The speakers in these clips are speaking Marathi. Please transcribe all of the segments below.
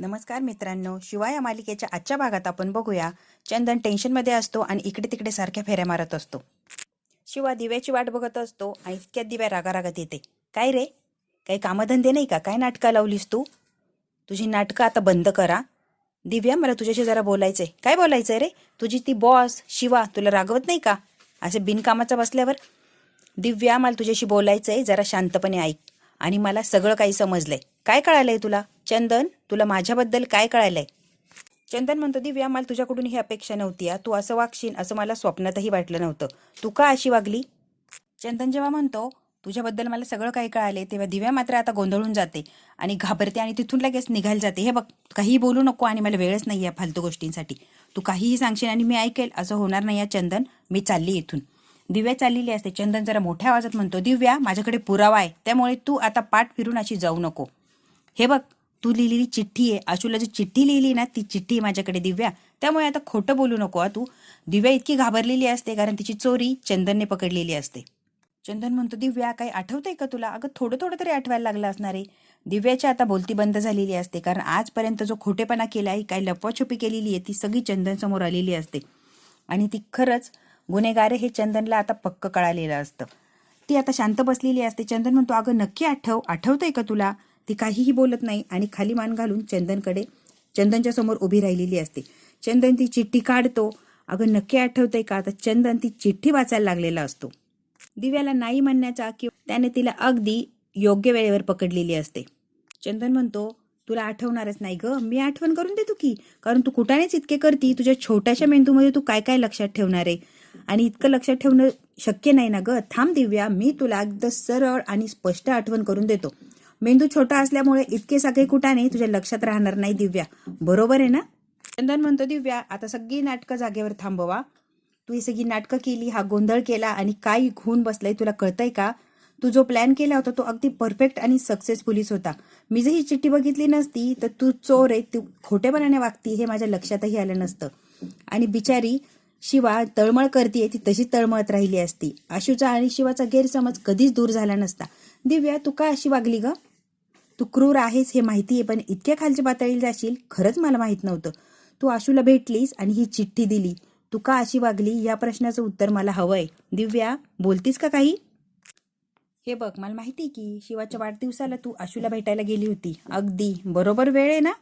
नमस्कार मित्रांनो शिवाय या मालिकेच्या आजच्या भागात आपण बघूया चंदन टेन्शनमध्ये असतो आणि इकडे तिकडे सारख्या फेऱ्या मारत असतो. शिवा दिव्याची वाट बघत असतो आणि इतक्यात दिव्या रागारागात येते. काय रे? काही कामधंदे नाही का? काय नाटकं लावलीस तू? तुझी नाटकं आता बंद करा. दिव्या मला तुझ्याशी जरा बोलायचंय. काय बोलायचंय रे? तुझी ती बॉस शिवा तुला रागवत नाही का? असे बिनकामाचं बसल्यावर? दिव्या मला तुझ्याशी बोलायचंय जरा शांतपणे ऐक. आणि मला सगळं काही समजलंय. काय कळालंय तुला? चंदन तुला माझ्याबद्दल काय कळालंय? चंदन म्हणतो दिव्या मला तुझ्याकडून ही अपेक्षा नव्हती तू असं वागशील असं मला स्वप्नातही वाटलं नव्हतं. तू का अशी वागली? चंदन जेव्हा म्हणतो तुझ्याबद्दल मला सगळं काही कळाले तेव्हा दिव्या मात्र आता गोंधळून जाते आणि घाबरते आणि तिथून लगेच निघायला जाते. हे बघ काहीही बोलू नको आणि मला वेळच नाही या फालतू गोष्टींसाठी. तू काहीही सांगशील आणि मी ऐकेल असं होणार नाही या चंदन. मी चालली इथून. दिव्या चाललेली असते. चंदन जरा मोठ्या आवाजात म्हणतो दिव्या माझ्याकडे पुरावा आहे. त्यामुळे तू आता पाठ फिरून अशी जाऊ नको. हे बघ तू लिहिलेली चिठ्ठी आहे. आशूला जी चिठ्ठी लिहिली ना ती चिठ्ठी आहे माझ्याकडे दिव्या. त्यामुळे आता खोटं बोलू नको तू. दिव्या इतकी घाबरलेली असते कारण तिची चोरी चंदनने पकडलेली असते. चंदन म्हणतो दिव्या काही आठवतंय का तुला? अगं थोडं थोडं तरी आठवायला लागलं असणार आहे. दिव्याची आता बोलती बंद झालेली असते कारण आजपर्यंत जो खोटेपणा केला आहे काही लपवाछुपी केलेली आहे ती सगळी चंदन समोर आलेली असते. आणि ती खरंच गुन्हेगार आहे हे चंदनला आता पक्क कळालेलं असतं. ती आता शांत बसलेली असते. चंदन म्हणतो अगं नक्की आठव आठवतंय का तुला? ती काहीही बोलत नाही आणि खाली मान घालून चंदनकडे चंदनच्या समोर उभी राहिलेली असते. चंदन ती चिठ्ठी काढतो. अगं नक्की आठवतंय का? आता चंदन ती चिठ्ठी वाचायला लागलेला असतो. दिव्याला नाही म्हणण्याचा किंवा त्याने तिला अगदी योग्य वेळेवर पकडलेली असते. चंदन म्हणतो तुला आठवणारच नाही ग. मी आठवण करून देतो की? कारण तू कुठानेच इतके करती? तुझ्या छोट्याशा मेंदूमध्ये तू काय काय लक्षात ठेवणार आहे? आणि इतकं लक्षात ठेवणं शक्य नाही ना ग. थांब दिव्या मी तुला अगदी सरळ आणि स्पष्ट आठवण करून देतो. मेंदू छोटा असल्यामुळे इतके सगळे कुठाने तुझ्या लक्षात राहणार नाही दिव्या. बरोबर आहे ना? चंदन म्हणतो दिव्या आता सगळी नाटकं जागेवर थांबवा. तू ही सगळी नाटकं केली हा गोंधळ केला आणि काय घुन बसलाय तुला कळतंय का? तू जो प्लॅन केला होता तो अगदी परफेक्ट आणि सक्सेसफुलीच होता. मी जर ही चिठ्ठी बघितली नसती तर तू चोर आहे तू खोटेपणाने वागती हे माझ्या लक्षातही आलं नसतं. आणि बिचारी शिवा तळमळ करते ती तशी तळमळत राहिली असती. आशूचा आणि शिवाचा गैरसमज कधीच दूर झाला नसता. दिव्या तू का अशी वागली ग? तू क्रूर आहेस हे माहिती आहे पण इतक्या खालच्या पातळीला जाशील खरंच मला माहीत नव्हतं. तू आशूला भेटलीस आणि ही चिठ्ठी दिली. तू का अशी वागली? या प्रश्नाचं उत्तर मला हवंय. दिव्या बोलतीस का काही? हे बघ मला माहिती आहे की शिवाच्या वाढदिवसाला तू आशूला भेटायला गेली होती. अगदी. बरोबर वेळ आहे ना?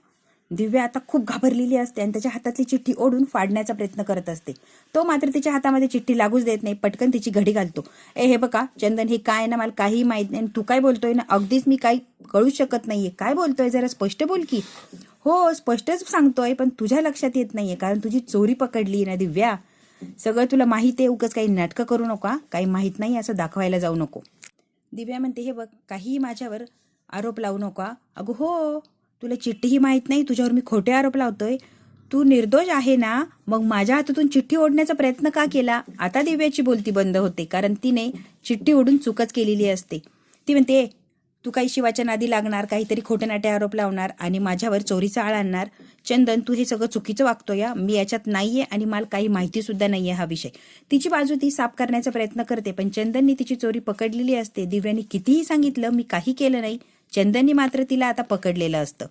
दिव्या आता खूप घाबरलेली असते आणि त्याच्या हातातली चिठ्ठी ओढून फाडण्याचा प्रयत्न करत असते. तो मात्र तिच्या हातामध्ये चिठ्ठी लागूच देत नाही पटकन तिची घडी घालतो. ए हे बघा चंदन हे काय ना मला काही माहीत नाही आणि तू काय बोलतोय ना अगदीच मी काही कळूच शकत नाहीये. काय बोलतोय? जरा स्पष्ट बोल की. हो स्पष्टच सांगतोय पण तुझ्या लक्षात येत नाहीये कारण तुझी चोरी पकडली ना दिव्या. सगळं तुला माहिती आहे उगाच काही नाटकं करू नका काही माहीत नाही असं दाखवायला जाऊ नको. दिव्या म्हणते हे बघ काहीही माझ्यावर आरोप लावू नका. अगं हो. तुला चिठ्ठीही माहीत नाही तुझ्यावर मी खोटे आरोप लावतोय. तू निर्दोष आहे ना? मग माझ्या हातातून चिठ्ठी ओढण्याचा प्रयत्न का केला? आता दिव्याची बोलती बंद होते कारण तिने चिठ्ठी ओढून चुकच केलेली असते. ती म्हणते तू काही शिवाच्या नादी लागणार काहीतरी खोटे नाटे आरोप लावणार आणि माझ्यावर चोरीचा आळ आणणार. चंदन तू हे सगळं चुकीचं वागतो या. मी याच्यात नाहीये आणि मला काही माहिती सुद्धा नाहीये हा विषय. तिची बाजू ती साफ करण्याचा प्रयत्न करते पण चंदननी तिची चोरी पकडलेली असते. दिव्याने कितीही सांगितलं मी काही केलं नाही. चंदननी मात्र तिला आता पकडलेलं असतं.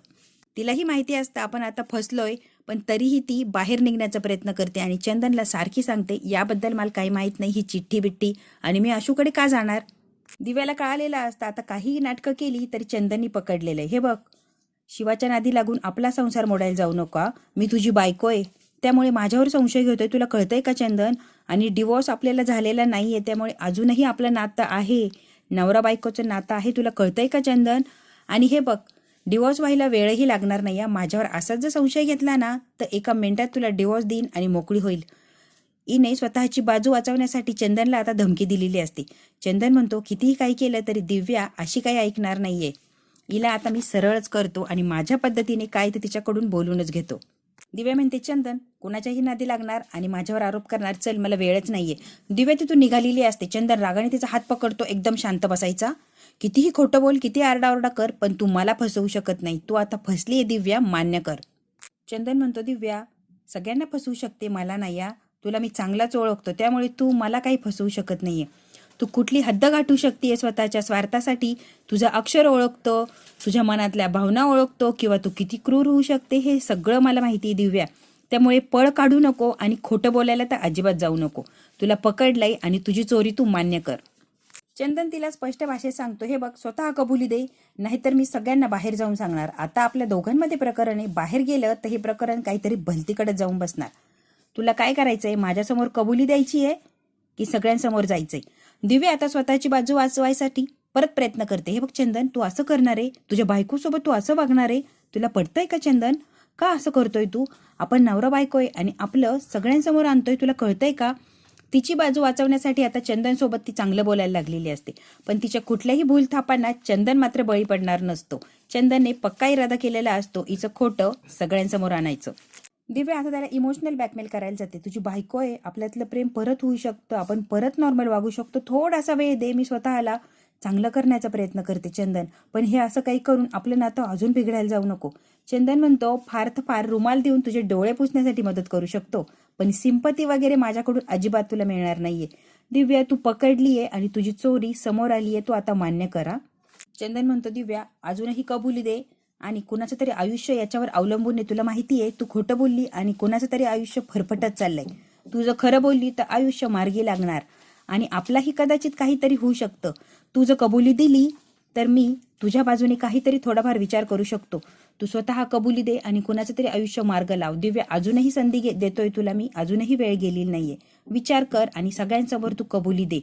तिलाही माहिती असतं आपण आता फसलोय पण तरीही ती बाहेर निघण्याचा प्रयत्न करते आणि चंदनला सारखी सांगते याबद्दल मला काही माहीत नाही ही चिठ्ठी बिट्टी आणि मी अशूकडे का जाणार? दिव्याला कळालेलं असतं आता काहीही नाटकं केली तरी चंदननी पकडलेलं आहे हे बघ. शिवाच्या नादी लागून आपला संसार मोडायला जाऊ नका. मी तुझी बायको आहे. त्यामुळे माझ्यावर संशय घेतोय. तुला कळतंय का चंदन? आणि डिवोर्स आपल्याला झालेला नाही आहे त्यामुळे अजूनही आपलं नातं आहे. नवरा बायकोचं नातं आहे तुला कळतंय का चंदन? आणि हे बघ डिवॉर्स व्हायला वेळही लागणार नाही या माझ्यावर असाच जर संशय घेतला ना तर एका मिनिटात तुला डिवॉर्स देईन आणि मोकळी होईल. इने स्वतःची बाजू वाचवण्यासाठी चंदनला आता धमकी दिलेली असते. चंदन म्हणतो कितीही काही केलं तरी दिव्या अशी काही ऐकणार नाहीये. हिला आता मी सरळच करतो आणि माझ्या पद्धतीने काय ते तिच्याकडून बोलूनच घेतो. दिव्या म्हणते चंदन कोणाच्याही नादी लागणार आणि माझ्यावर आरोप करणार चल मला वेळच नाहीये. दिव्या तिथून निघालेली असते. चंदन रागाने तिचा हात पकडतो एकदम शांत बसायचा. कितीही खोटं बोल किती आरडाओरडा कर पण तू मला फसवू शकत नाही. तू आता फसली आहे दिव्या मान्य कर. चंदन म्हणतो दिव्या सगळ्यांना फसवू शकते मला नाही या तुला मी चांगलाच ओळखतो त्यामुळे तू मला काही फसवू शकत नाहीये. तू कुठली हद्द गाठू शकते स्वतःच्या स्वार्थासाठी? तुझं अक्षर ओळखतो तुझ्या मनातल्या भावना ओळखतो किंवा तू किती क्रूर होऊ शकते हे सगळं मला माहिती दिव्या. त्यामुळे पळ काढू नको आणि खोटं बोलायला तर अजिबात जाऊ नको. तुला पकडलंय आणि तुझी चोरी तू मान्य कर. चंदन तिला स्पष्ट भाषेत सांगतो हे बघ स्वतः कबुली दे नाहीतर मी सगळ्यांना बाहेर जाऊन सांगणार. आता आपल्या दोघांमध्ये प्रकरण आहे. बाहेर गेलं तर हे प्रकरण काहीतरी भलतीकडे जाऊन बसणार. तुला काय करायचंय? माझ्यासमोर कबुली द्यायची आहे की सगळ्यांसमोर जायचंय? दिव्या आता स्वतःची बाजू वाचवायसाठी परत प्रयत्न करते. हे बघ चंदन तू असं करणार आहे तुझ्या बायकोसोबत तू असं वागणार आहे तुला पडतंय का चंदन? का असं करतोय तू? आपण नवरा बायको आहे आणि आपलं सगळ्यांसमोर आणतोय तुला कळतंय का? तिची बाजू वाचवण्यासाठी आता चंदनसोबत ती चांगलं बोलायला लागलेली असते. पण तिच्या कुठल्याही भूलथापांना चंदन मात्र बळी पडणार नसतो. चंदनने पक्का इरादा केलेला असतो हिचं खोटं सगळ्यांसमोर आणायचं. दिव्या आता त्याला इमोशनल ब्लॅकमेल करायला जाते. तुझी बायको आहे आपल्यातलं प्रेम परत होऊ शकतं आपण परत नॉर्मल वागू शकतो. थोडासा वेळ दे मी स्वतःला चांगलं करण्याचा प्रयत्न करते चंदन. पण हे असं काही करून आपलं नातं अजून बिघडायला जाऊ नको. चंदन म्हणतो फार तर फार रुमाल देऊन तुझे डोळे पुसण्यासाठी मदत करू शकतो. पण सिंपती वगैरे माझ्याकडून अजिबात तुला मिळणार नाहीये. दिव्या तू पकडली आहे आणि तुझी चोरी समोर आली आहे तू आता मान्य करा. चंदन म्हणतो दिव्या अजूनही कबुली दे. आणि कुणाचं तरी आयुष्य याच्यावर अवलंबून आहे तुला माहिती आहे तू खोटं बोलली आणि कुणाचं तरी आयुष्य फरफटत चाललंय. तू जर खरं बोलली तर आयुष्य मार्गी लागणार. आणि आपलाही कदाचित काहीतरी होऊ शकतं. तू जर कबुली दिली तर मी तुझ्या बाजूने काहीतरी थोडाफार विचार करू शकतो. तू स्वतः कबुली दे आणि कुणाचं तरी आयुष्य मार्ग लाव. दिव्य अजूनही संधी घे- देतोय तुला मी. अजूनही वेळ गेलेली नाहीये. विचार कर आणि सगळ्यांसमोर तू कबुली दे.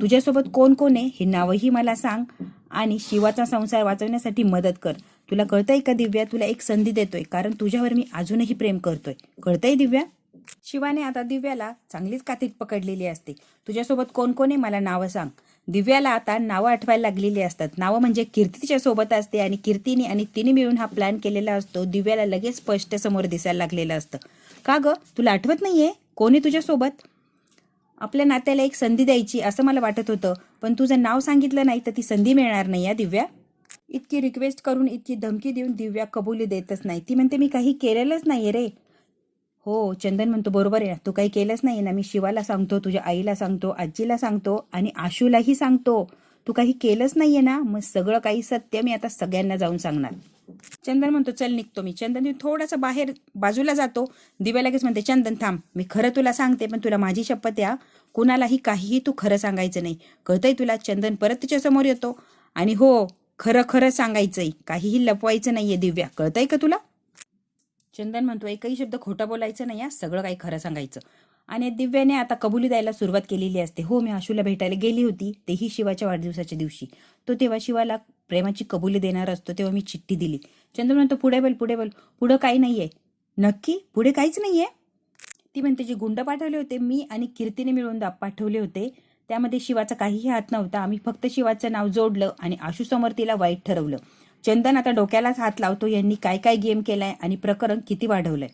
तुझ्यासोबत कोण कोण आहे हे नावही मला सांग आणि शिवाचा संसार वाचवण्यासाठी मदत कर. तुला कळतंय का दिव्या? तुला एक संधी देतोय. कारण तुझ्यावर मी अजूनही प्रेम करतोय. कळतंय दिव्या? शिवाने आता दिव्याला चांगलीच कातीत पकडलेली असते. तुझ्यासोबत कोण कोण आहे? मला नावं सांग. दिव्याला आता नावं आठवायला लागलेली असतात. नावं म्हणजे कीर्तीच्या सोबत असते आणि कीर्तीने आणि तिने मिळून हा प्लॅन केलेला असतो. दिव्याला लगेच स्पष्ट समोर दिसायला लागलेलं असतं. का ग? तुला आठवत नाहीये? कोणी तुझ्यासोबत? आपल्या नात्याला एक संधी द्यायची असं मला वाटत होतं. पण तुझं नाव सांगितलं नाही तर ती संधी मिळणार नाही या दिव्या? इतकी रिक्वेस्ट करून इतकी धमकी देऊन दिव्या कबुली देतच नाही. ती म्हणते मी काही केलेलंच नाही रे. हो चंदन म्हणतो बरोबर आहे ना तू काही केलंच नाही ना. मी शिवाला सांगतो तुझ्या आईला सांगतो आजीला सांगतो आणि आशूलाही सांगतो. तू काही केलंच नाहीये ना. मग सगळं काही सत्य मी आता सगळ्यांना जाऊन सांगणार. चंदन म्हणतो चल निघतो मी. चंदन थोडासा बाहेर बाजूला जातो. दिव्या लगेच म्हणते चंदन थांब. मी खरं तुला सांगते पण तुला माझी शपथ या कुणालाही काहीही तू खरं सांगायचं नाही. कळतंय तुला चंदन परत तिच्यासमोर येतो. आणि हो खरं खरं सांगायचंय. काहीही लपवायचं नाहीये दिव्या. कळतंय का तुला? चंदन म्हणतो एकही शब्द खोटा बोलायचं नाही या सगळं काही खरं सांगायचं. आणि दिव्याने आता कबुली द्यायला सुरुवात केलेली असते. हो मी आशूला भेटायला गेली होती तेही शिवाच्या वाढदिवसाच्या दिवशी. तो तेव्हा शिवाला प्रेमाची कबुली देणार असतो तेव्हा मी चिठ्ठी दिली. चंदन म्हणतो पुढे बोल पुढे बोल. पुढं काही नाहीये. नक्की? पुढे काहीच नाहीये? ती म्हणते जे गुंड पाठवले होते मी आणि कीर्तीने मिळून दा पाठवले होते त्यामध्ये शिवाचा काहीही हात नव्हता. आम्ही फक्त शिवाचं नाव जोडलं आणि आशूसमोर तिला वाईट ठरवलं. चंदन आता डोक्यालाच हात लावतो. यांनी काय काय गेम केलाय आणि प्रकरण किती वाढवलंय?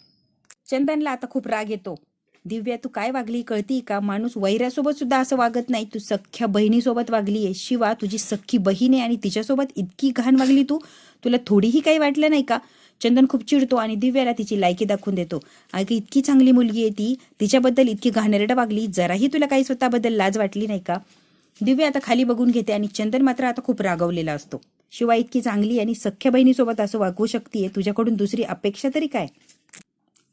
चंदनला आता खूप राग येतो. दिव्या तू काय वागली? कळती का? माणूस वैऱ्यासोबत सुद्धा असं वागत नाही. तू सख्ख्या बहिणीसोबत वागली आहे शिवा तुझी सख्खी बहीण आहे आणि तिच्यासोबत इतकी घाण वागली तू? तुला थोडीही काही वाटलं नाही का? चंदन खूप चिडतो आणि दिव्याला तिची लायकी दाखवून देतो. अगं इतकी चांगली मुलगी आहे ती. तिच्याबद्दल इतकी घाणेरडं वागली. जराही तुला काही स्वतःबद्दल लाज वाटली नाही का? दिव्या आता खाली बघून घेते आणि चंदन मात्र आता खूप रागवलेला असतो. शिवा इतकी चांगली आणि सख्ख्या बहिणीसोबत असं वागवू शकते तुझ्याकडून दुसरी अपेक्षा तरी काय?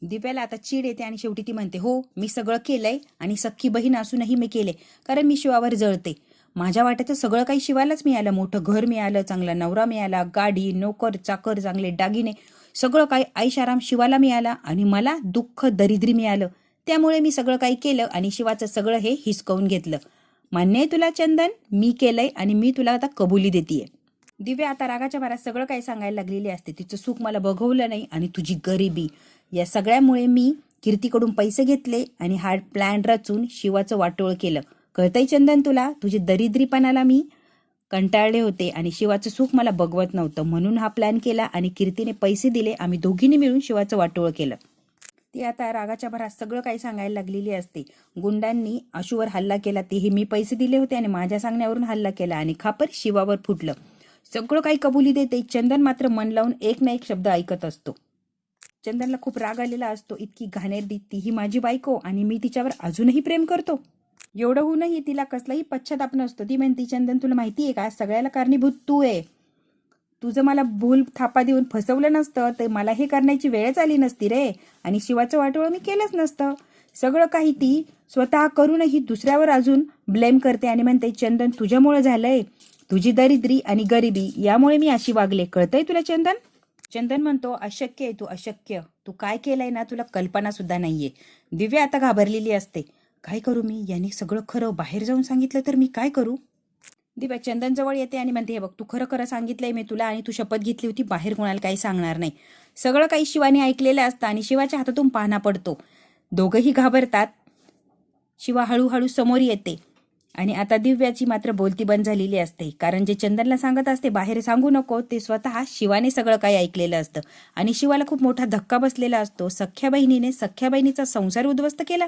दिव्याला आता चीड येते आणि शेवटी ती म्हणते हो मी सगळं केलंय आणि सख्खी बहीण असूनही मी केले कारण मी शिवावर जळते. माझ्या वाट्याचं सगळं काही शिवायलाच मिळालं. मोठं घर मिळालं चांगला नवरा मिळाला गाडी नोकर चाकर चांगले दागिने. सगळं काही ऐशाराम शिवाला मिळाला आणि मला दुःख दरिद्री मिळालं. त्यामुळे मी सगळं काही केलं आणि शिवाचं सगळं हे हिसकवून घेतलं. मान्य आहे तुला चंदन? मी केलंय आणि मी तुला आता कबुली देतीये. दिव्या आता रागाच्या भरात सगळं काही सांगायला लागलेली असते. तिचं सुख मला बघवलं नाही आणि तुझी गरिबी. या सगळ्यामुळे मी कीर्तीकडून पैसे घेतले आणि हा प्लॅन रचून शिवाचं वाटोळ केलं. कळतंय चंदन तुला? तुझी दरिद्रीपणाला मी कंटाळले होते आणि शिवाचं सुख मला बघवत नव्हतं. म्हणून हा प्लॅन केला आणि कीर्तीने पैसे दिले. आम्ही दोघींनी मिळून शिवाचं वाटोळ केलं. ती आता रागाच्या भरात सगळं काही सांगायला लागलेली असते. गुंडांनी आशूवर हल्ला केला. तेही मी पैसे दिले होते आणि माझ्या सांगण्यावरून हल्ला केला आणि खापर शिवावर फुटलं. सगळं काही कबुली देते. चंदन मात्र मन लावून एक ना एक शब्द ऐकत असतो. चंदनला खूप राग आलेला असतो. इतकी घाणेरडी तीही माझी बायको आणि मी तिच्यावर अजूनही प्रेम करतो. एवढं होऊनही तिला कसलाही पश्चाताप नसतो. ती म्हणती चंदन तुला माहिती आहे का? सगळ्याला कारणीभूत तू आहे. तुझं मला भूल थापा देऊन फसवलं नसतं तर मला हे करण्याची वेळच आली नसती रे. आणि शिवाचं वाटोळं मी केलंच नसतं. सगळं काही ती स्वतः करूनही दुसऱ्यावर अजून ब्लेम करते आणि म्हणते चंदन तुझ्यामुळे झालंय. तुझी दरिद्री आणि गरिबी यामुळे मी अशी वागले. कळतंय तुला चंदन? चंदन म्हणतो अशक्य आहे तू अशक्य. तू काय केलंय ना तुला कल्पना सुद्धा नाहीये. दिव्या आता घाबरलेली असते. काय करू मी? यांनी सगळं खरं बाहेर जाऊन सांगितलं तर मी काय करू? दिव्या चंदन जवळ येते आणि म्हणते हे बघ तू खरं खरं सांगितलंय मी तुला आणि तू शपथ घेतली होती बाहेर कोणाला काही सांगणार नाही. सगळं काही शिवाने ऐकलेलं असतं आणि शिवाच्या हातातून पाहणा पडतो. दोघंही घाबरतात. शिवा हळूहळू समोर येते आणि आता दिव्याची मात्र बोलती बंद झालेली असते. कारण जे चंदनला सांगत असते बाहेर सांगू नको ते स्वतः शिवाने सगळं काही ऐकलेलं असतं. आणि शिवाला खूप मोठा धक्का बसलेला असतो. सख्या बहिणीने सख्या बहिणीचा संसार उद्ध्वस्त केला.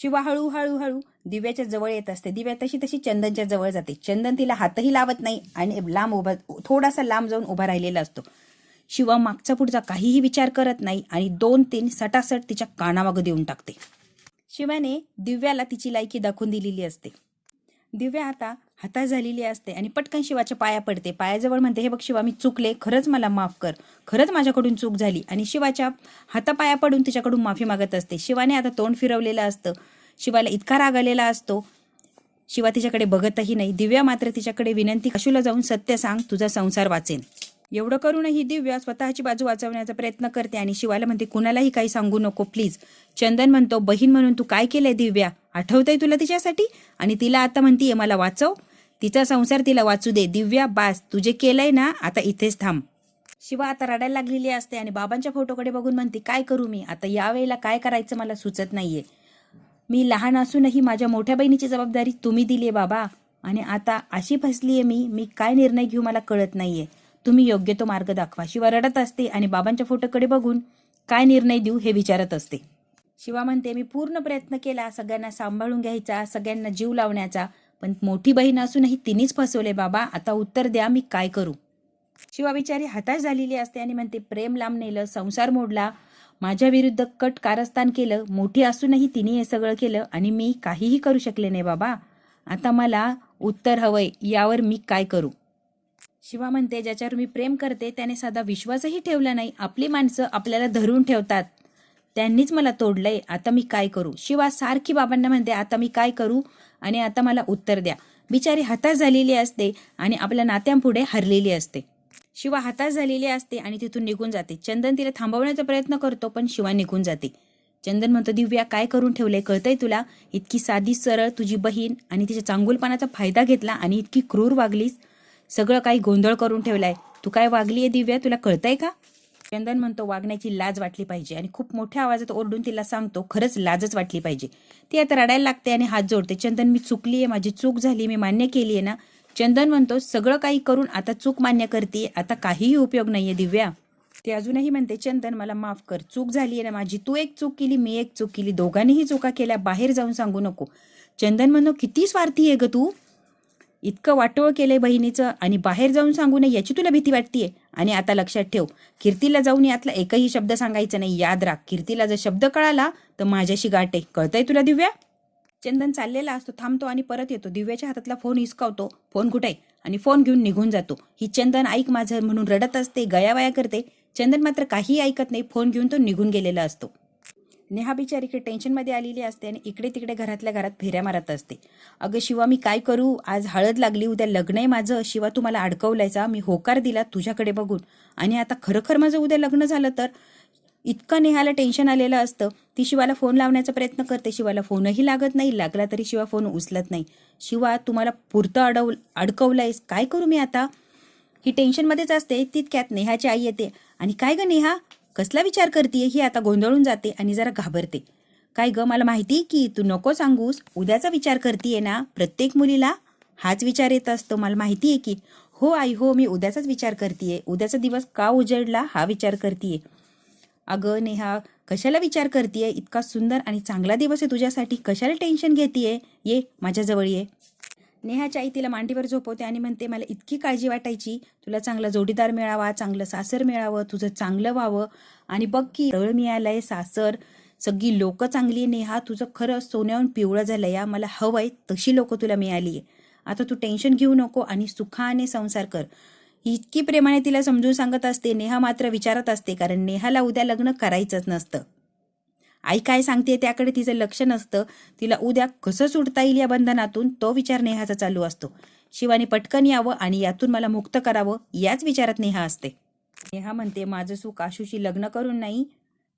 शिवा हळू हळू हळू दिव्याच्या जवळ येत असते. दिव्या तशी तशी चंदनच्या जवळ जाते. चंदन तिला हातही लावत नाही आणि लांब उभा थोडासा लांब जाऊन उभा राहिलेला असतो. शिवा मागचा पुढचा काहीही विचार करत नाही आणि दोन तीन सटासट तिच्या कानामागं देऊन टाकते. शिवाने दिव्याला तिची लायकी दाखवून दिलेली असते. दिव्या आता हाता झालेली असते आणि पटकन शिवाच्या पाया पडते. पायाजवळ म्हणते हे बघ शिवा मी चुकले. खरंच मला माफ कर. खरंच माझ्याकडून चूक झाली. आणि शिवाच्या हातापाया पडून तिच्याकडून माफी मागत असते. शिवाने आता तोंड फिरवलेलं असतं. शिवाला इतका राग आलेला असतो. शिवा तिच्याकडे बघतही नाही. दिव्या मात्र तिच्याकडे विनंती कशूला जाऊन सत्य सांग. तुझा संसार वाचेन एवढं करूनही दिव्या स्वतःची बाजू वाचवण्याचा प्रयत्न करते आणि शिवाला म्हणते कुणालाही काही सांगू नको प्लीज. चंदन म्हणतो बहीण म्हणून तू काय केलंय दिव्या? आठवतंय तुला तिच्यासाठी? आणि तिला आता म्हणतीये मला वाचव. तिचा संसार तिला वाचू दे. दिव्या बास तुझे केलंय ना आता इथेच थांब. शिवा आता रडायला लागलेली असते आणि बाबांच्या फोटोकडे बघून म्हणते काय करू मी? आता यावेळेला काय करायचं मला सुचत नाहीये. मी लहान असूनही माझ्या मोठ्या बहिणीची जबाबदारी तुम्ही दिली आहे बाबा. आणि आता अशी फसली आहे मी मी काय निर्णय घेऊ मला कळत नाहीये. तुम्ही योग्य तो मार्ग दाखवा. शिवा रडत असते आणि बाबांच्या फोटोकडे बघून काय निर्णय देऊ हे विचारत असते. शिवा म्हणते मी पूर्ण प्रयत्न केला सगळ्यांना सांभाळून घ्यायचा सगळ्यांना जीव लावण्याचा. पण मोठी बहीण असूनही तिनेच फसवले बाबा आता उत्तर द्या मी काय करू? शिवा बिचारी हताश झालेली असते आणि म्हणते प्रेम लांब नेलं संसार मोडला माझ्या विरुद्ध कट कारस्थान केलं मोठी असूनही तिने हे सगळं केलं आणि मी काहीही करू शकले नाही बाबा. आता मला उत्तर हवंय यावर मी काय करू? शिवा म्हणते ज्याच्यावर मी प्रेम करते त्याने साधा विश्वासही ठेवला नाही. आपली माणसं आपल्याला धरून ठेवतात. त्यांनीच मला तोडलंय. आता मी काय करू? शिवा सारखी बाबांना म्हणते आता मी काय करू? आणि आता मला उत्तर द्या. बिचारी हताश झालेली असते आणि आपल्या नात्यांपुढे हरलेली असते. शिवा हताश झालेली असते आणि तिथून निघून जाते. चंदन तिला थांबवण्याचा प्रयत्न करतो पण शिवा निघून जाते. चंदन म्हणतो दिव्या काय करून ठेवलंय? कळतंय तुला? इतकी साधी सरळ तुझी बहीण आणि तिच्या चांगुलपणाचा फायदा घेतला आणि इतकी क्रूर वागलीस. सगळं काही गोंधळ करून ठेवलाय. तू काय वागली आहे दिव्या? तुला कळतंय का? चंदन म्हणतो वागण्याची लाज वाटली पाहिजे. आणि खूप मोठ्या आवाजात ओरडून तिला सांगतो खरंच लाजच वाटली पाहिजे. ती आता रडायला लागते आणि हात जोडते. चंदन मी चुकली आहे माझी चूक झाली मी मान्य केली आहे ना? चंदन म्हणतो सगळं काही करून आता चूक मान्य करते आता काहीही उपयोग नाहीये दिव्या. ते अजूनही म्हणते चंदन मला माफ कर. चूक झाली आहे ना माझी. तू एक चूक केली मी एक चूक केली. दोघांनीही चुका केल्या. बाहेर जाऊन सांगू नको. चंदन म्हणतो किती स्वार्थी आहे ग तू. इतकं वाटोळ केलंय बहिणीचं आणि बाहेर जाऊन सांगू नये याची तुला भीती वाटतीये. आणि आता लक्षात ठेव कीर्तीला जाऊन यातला एकही शब्द सांगायचा नाही. याद राख कीर्तीला जर शब्द कळाला तर माझ्याशी गाठे. कळतंय तुला दिव्या? चंदन चाललेला असतो थांबतो आणि परत येतो. दिव्याच्या हातातला फोन हिसकावतो. फोन कुठे? आणि फोन घेऊन निघून जातो. ही चंदन ऐक माझं म्हणून रडत असते गयावया करते. चंदन मात्र काहीही ऐकत नाही फोन घेऊन तो निघून गेलेला असतो. नेहा बिचारी इकडे टेन्शनमध्ये आलेली असते आणि इकडे तिकडे घरातल्या घरात फेऱ्या मारत असते. अगं शिवा मी काय करू? आज हळद लागली उद्या लग्न आहे माझं. शिवा तू मला अडकवलायचा. मी होकार दिला तुझ्याकडे बघून. आणि आता खरोखर माझं उद्या लग्न झालं तर? इतकं नेहाला टेन्शन आलेलं असतं. ती शिवाला फोन लावण्याचा प्रयत्न करते. शिवाला फोनही लागत नाही. लागला तरी शिवा फोन उचलत नाही. शिवा तुम्हाला पुरतं अडव अडकवलंयस. काय करू मी आता? ही टेन्शनमध्येच असते. तितक्यात नेहाची आई येते. आणि काय गं नेहा? कसला विचार करते ही आता गोंधळून जाते आणि जरा घाबरते. काय ग मला माहिती की तू नको सांगूस. उद्याचा विचार करतीये ना प्रत्येक मुलीला हाच विचार येत असतो. मला माहिती आहे की हो आई हो मी उद्याचाच विचार करतीये. उद्याचा दिवस का उजडला हा विचार करतीये. अगं नेहा कशाला विचार करतीये? इतका सुंदर आणि चांगला दिवस आहे तुझ्यासाठी. कशाला टेन्शन घेतीये? ये माझ्याजवळ ये. नेहाच्या आई तिला मांडीवर झोपवते आणि म्हणते मला इतकी काळजी वाटायची. तुला चांगला जोडीदार मिळावा चांगलं सासर मिळावं तुझं चांगलं व्हावं. आणि बघ की रळ मिळालंय सासर सगळी लोकं चांगली नेहा तुझं खरं सोन्याहून पिवळं झालं या मला हवंय तशी लोकं तुला मिळाली आहे. आता तू टेन्शन घेऊ नको आणि सुखाने संसार कर. इतकी प्रेमाने तिला समजून सांगत असते. नेहा मात्र विचारत असते कारण नेहाला उद्या लग्न करायचंच नसतं. आई काय सांगते त्याकडे तिचं लक्ष नसतं. तिला उद्या कसं सुटता येईल या बंधनातून? तो विचार नेहाचा चालू असतो. शिवानी पटकन यावं आणि यातून मला मुक्त करावं याच विचारात नेहा असते. नेहा म्हणते माझं सुख आशूशी लग्न करून नाही.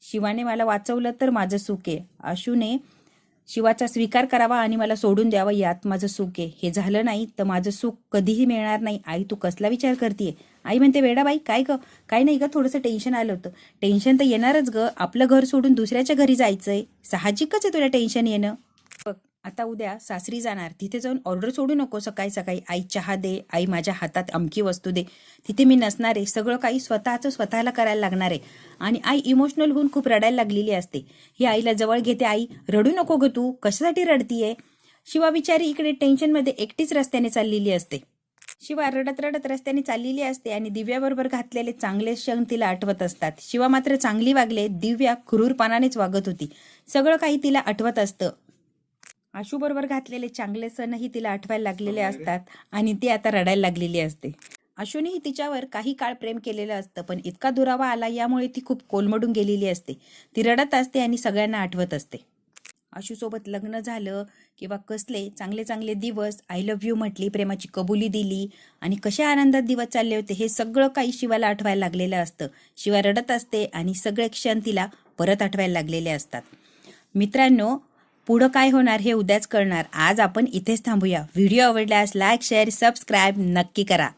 शिवाने मला वाचवलं तर माझं सुख आहे. आशूने शिवाचा स्वीकार करावा आणि मला सोडून द्यावं यात माझं सुख आहे. हे झालं नाही तर माझं सुख कधीही मिळणार नाही. आई तू कसला विचार करते आई म्हणते वेडाबाई काय ग? काय नाही ग थोडंसं टेन्शन आलं होतं. टेन्शन तर येणारच ग. आपलं घर सोडून दुसऱ्याच्या घरी जायचंय. साहजिकच आहे तुला टेन्शन येणं. बघ आता उद्या सासरी जाणार. तिथे जाऊन ऑर्डर सोडू नको सकाळी सकाळी. आई चहा दे. आई माझ्या हातात अमकी वस्तू दे. तिथे मी नसणार आहे. सगळं काही स्वतःचं स्वतःला करायला लागणार आहे. आणि आई इमोशनल होऊन खूप रडायला लागलेली असते. ही आईला जवळ घेते आई. रडू नको ग तू. कशासाठी रडतीये? शिवा बिचारी इकडे टेन्शनमध्ये एकटीच रस्त्याने चाललेली असते. शिवा रडत रडत रस्त्याने चाललेली असते आणि दिव्याबरोबर घातलेले चांगले क्षण तिला आठवत असतात. शिवा मात्र चांगली वागले दिव्या क्रूरपणानेच वागत होती. सगळं काही तिला आठवत असतं. आशूबरोबर घातलेले चांगले सणही तिला आठवायला लागलेले असतात आणि ती आता रडायला लागलेली असते. आशूनेही तिच्यावर काही काळ प्रेम केलेलं असतं पण इतका दुरावा आला यामुळे ती खूप कोलमडून गेलेली असते. ती रडत असते आणि सगळ्यांना आठवत असते. आशूसोबत लग्न झालं किंवा कसले चांगले चांगले दिवस आय लव्ह यू म्हटली प्रेमाची कबुली दिली आणि कशा आनंदात दिवस चालले होते हे सगळं काही शिवाला आठवायला लागलेलं असतं. शिवा रडत असते आणि सगळे क्षण तिला परत आठवायला लागलेले असतात. मित्रांनो पुढं काय होणार हे उद्याच कळणार. आज आपण इथेच थांबूया. व्हिडिओ आवडल्यास लाईक शेअर सबस्क्राईब नक्की करा.